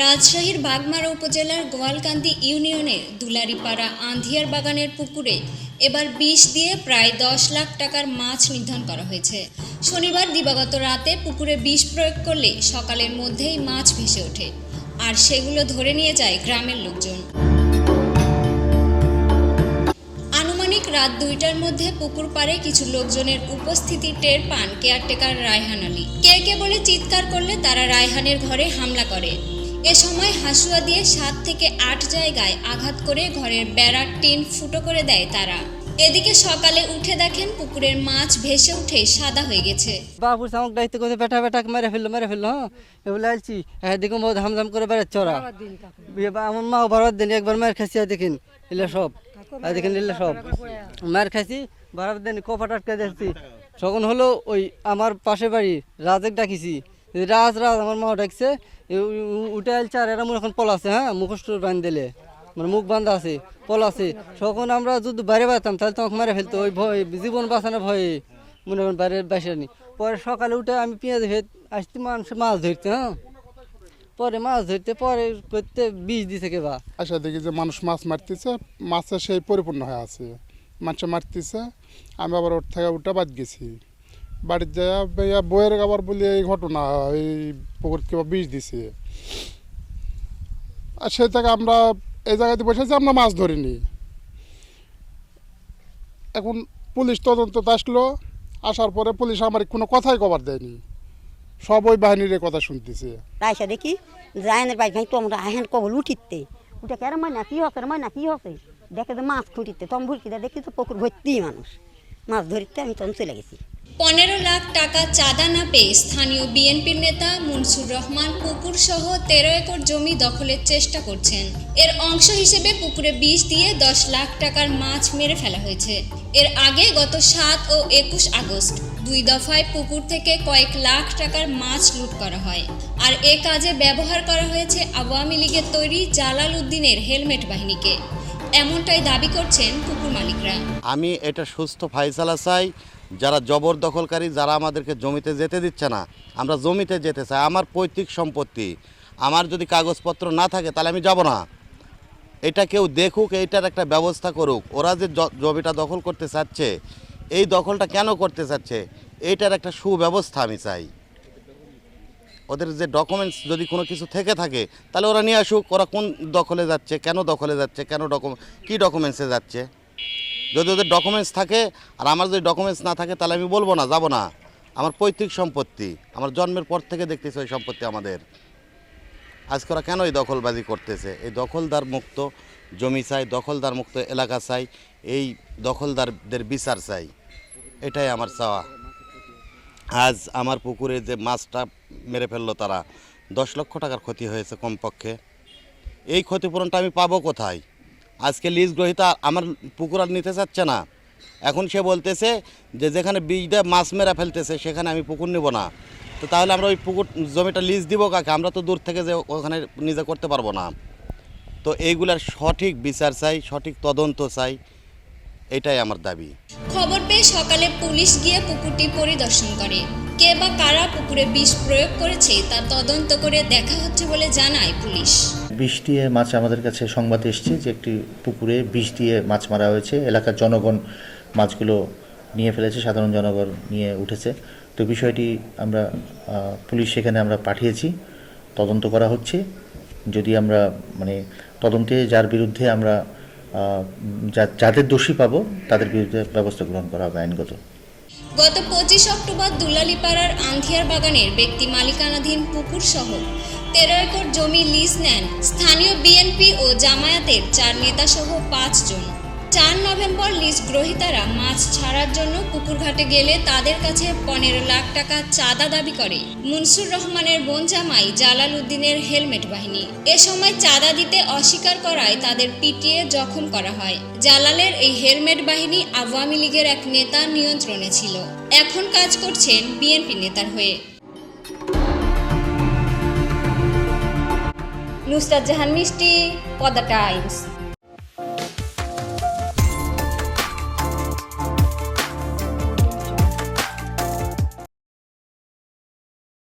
রাজশাহীর বাগমারা উপজেলার গোয়ালকান্দি ইউনিয়নের দুলারিপাড়া আন্ধিয়ার বাগানের পুকুরে এবার বিষ দিয়ে প্রায় দশ লাখ টাকার মাছ নিধন করা হয়েছে। শনিবার দিবাগত রাতে পুকুরে বিষ প্রয়োগ করলে সকালের মধ্যেই মাছ ভেসে ওঠে, আর সেগুলো ধরে নিয়ে যায় গ্রামের লোকজন। আনুমানিক রাত দুইটার মধ্যে পুকুর পাড়ে কিছু লোকজনের উপস্থিতি টের পান কেয়ারটেকার রায়হান আলী। কে কে বলে চিৎকার করলে তারা রায়হানের ঘরে হামলা করে। এ সময় হাসুয়া দিয়ে সাত থেকে আট জায়গায় আঘাত করে ঘরের বেড়ার টিন ফুটো করে দেয় তারা। এদিকে সকালে উঠে দেখেন পুকুরের মাছ ভেসে উঠে সাদা হয়ে গেছে। বাপুর সামক দায়িত্ব করতে বেটা বেটা মেরে ফেলল মেরে ফেলল হ্যাঁ? এগুলো আলছি হ্যাঁ দেখুন বহুত হামজাম করে বেড়ে চড়া বিয়ে বা আমার মা বারবার দিন, একবার মায়ের খাসি দেখিন এলে সব। দেখেন এলে সব। মায়ের খাসি বারবার দিন কপাট আটকে দেখছি তখন হলো ওই আমার পাশে বাড়ি, রাজেক ডাকিছি। রাজ রাজ, আমার মা ডাকছে। উঠে আলছে আর এরা মনে এখন পল আছে হ্যাঁ? মুখষ্ট বান্ধ দিলে। মানে মুখ বান্ধা আছে, পল আছে। তখন আমরা যদি বাইরে বাড়তাম, তাহলে তোমাকে মেরে ফেলতো। ওই ভয়, জীবন বাঁচানোর ভয়ে, মনে করেন বাইরে বাসে নি পরে সকালে উঠে আমি পেঁয়াজ ভেদ আসতে মানুষ মাছ ধরতে হ্যাঁ? পরে মাছ ধরতে, পরে করতে বিষ দিছে কেবা। আসা দেখি যে মানুষ মাছ মারতেছে, মাছের সেই পরিপূর্ণ হয়ে আছে। মাছে মারতেছে, আমি আবার ওর থেকে উঠে বাদ গেছি। বাড়ির যাইয়া বইয়ের আবার বলি এই ঘটনা, এই পুকুর কিবা বিষ দিছে। আর সেই থেকে আমরা এই জায়গাতে বসেছি আমরা মাছ ধরিনি। এখন পুলিশ তদন্ত আসলো, আসার পরে পুলিশ আমার কোনো কথাই কবার দেয়নি। সব ওই বাহিনীর কথা শুনতেছে। রাইসা দেখি রায়নের বাড়ি ভাই তোমরা আহেন কবল উঠিতে। উঠে কেন ময়না, কি হচ্ছে রে ময়না, কি হচ্ছে? দেখে তো মাছ খুঁটিতে, তখন ভুলকিতে দেখি তো পুকুর ভর্তি মানুষ। মাছ ধরিতে আমি তখন চলে গেছি। পনেরো লাখ টাকা চাঁদা না পেয়ে স্থানীয় বিএনপির নেতা মুনসুর রহমান পুকুর সহ তেরো একর জমি দখলের চেষ্টা করছেন। এর অংশ হিসেবে পুকুরে বিষ দিয়ে দশ লাখ টাকার মাছ মেরে ফেলা হয়েছে। এর আগে গত সাত ও একুশ আগস্ট দুই দফায় পুকুর থেকে কয়েক লাখ টাকার মাছ লুট করা হয়। আর এ কাজে ব্যবহার করা হয়েছে আওয়ামী লীগের তৈরি জালাল উদ্দিনের হেলমেট বাহিনীকে। এমনটাই দাবি করছেন পুকুর মালিকরা। আমি এটা সুস্থ ফাইসালা চাই। যারা জবরদখলকারী যারা আমাদেরকে জমিতে যেতে দিচ্ছে না, আমরা জমিতে যেতে চাই। আমার পৈতৃক সম্পত্তি, আমার যদি কাগজপত্র না থাকে, তাহলে আমি যাব না। এটা কেউ দেখুক, এইটার একটা ব্যবস্থা করুক। ওরা যে জমিটা দখল করতে চাচ্ছে, এই দখলটা কেন করতে চাচ্ছে, এইটার একটা সুব্যবস্থা আমি চাই। ওদের যে ডকুমেন্টস যদি কোনো কিছু থেকে থাকে, তাহলে ওরা নিয়ে আসুক, ওরা কোন দখলে যাচ্ছে, কেন দখলে যাচ্ছে, কেন ডকুমেন্ট কী ডকুমেন্টসে যাচ্ছে? যদি ওদের ডকুমেন্টস থাকে, আর আমার যদি ডকুমেন্টস না থাকে, তাহলে আমি বলব না, যাব না। আমার পৈতৃক সম্পত্তি, আমার জন্মের পর থেকে দেখতেছে ওই সম্পত্তি আমাদের। আজকে ওরা কেন এই দখলবাজি করতেছে? এই দখলদার মুক্ত জমি চাই, দখলদার মুক্ত এলাকা চাই, এই দখলদারদের বিচার চাই। এটাই আমার চাওয়া। আজ আমার পুকুরে যে মাছটা মেরে ফেলল তারা, দশ লক্ষ টাকার ক্ষতি হয়েছে কমপক্ষে। এই ক্ষতিপূরণটা আমি পাবো কোথায়? আজকে লিজ গ্রহিতা আমার পুকুর আর নিতে চাচ্ছে না। এখন সে বলতেছে যে যেখানে বীজটা মাছ মেরা ফেলতেছে, সেখানে আমি পুকুর নেব না। তো তাহলে আমরা ওই পুকুর জমিটা লিজ দিব কাকে? আমরা তো দূর থেকে যে ওখানে নিজে করতে পারব না। তো এইগুলার সঠিক বিচার চাই, সঠিক তদন্ত চাই, এটাই আমার দাবি। খবর পেয়ে সকালে পুলিশ গিয়ে পুকুরটি পরিদর্শন করে। কে বা কারা পুকুরে বিষ প্রয়োগ করেছে তা তদন্ত করে দেখা হচ্ছে বলে জানায় পুলিশ। বিষ দিয়ে মাছ আমাদের কাছে সংবাদ এসছে যে একটি পুকুরে বিষ দিয়ে মাছ মারা হয়েছে। এলাকার জনগণ মাছগুলো নিয়ে ফেলেছে, সাধারণ জনগণ নিয়ে উঠেছে। তো বিষয়টি আমরা পুলিশ সেখানে আমরা পাঠিয়েছি, তদন্ত করা হচ্ছে। যদি আমরা মানে তদন্তে যার বিরুদ্ধে আমরা যাদের দোষী পাবো, তাদের বিরুদ্ধে ব্যবস্থা গ্রহণ করা হবে আইনগত। গত পঁচিশ অক্টোবর দুলালিপাড়ার আন্ধিয়ার বাগানের ব্যক্তি মালিকানাধীন পুকুর সহ তেরো একর জমি লিজ নেন স্থানীয় বিএনপি ও জামায়াতের চার নেতা সহ পাঁচজন। চার নভেম্বর লিজ গ্রহীতারা মাছ ছাড়ার জন্য পুকুর ঘাটে গেলে তাদের কাছে পনেরো লাখ টাকা চাঁদা দাবি করে। মুনসুর রহমানের বোন জামাই জালাল উদ্দিনের হেলমেট বাহিনী। এ সময় চাঁদা দিতে অস্বীকার করায় তাদের পিটিয়ে জখম করা হয়। জালালের এই হেলমেট বাহিনী আওয়ামী লীগের এক নেতার নিয়ন্ত্রণে ছিল। এখন কাজ করছেন বিএনপি নেতার হয়ে। নুসরাত জাহান মিষ্টি পদ্মা টাইমস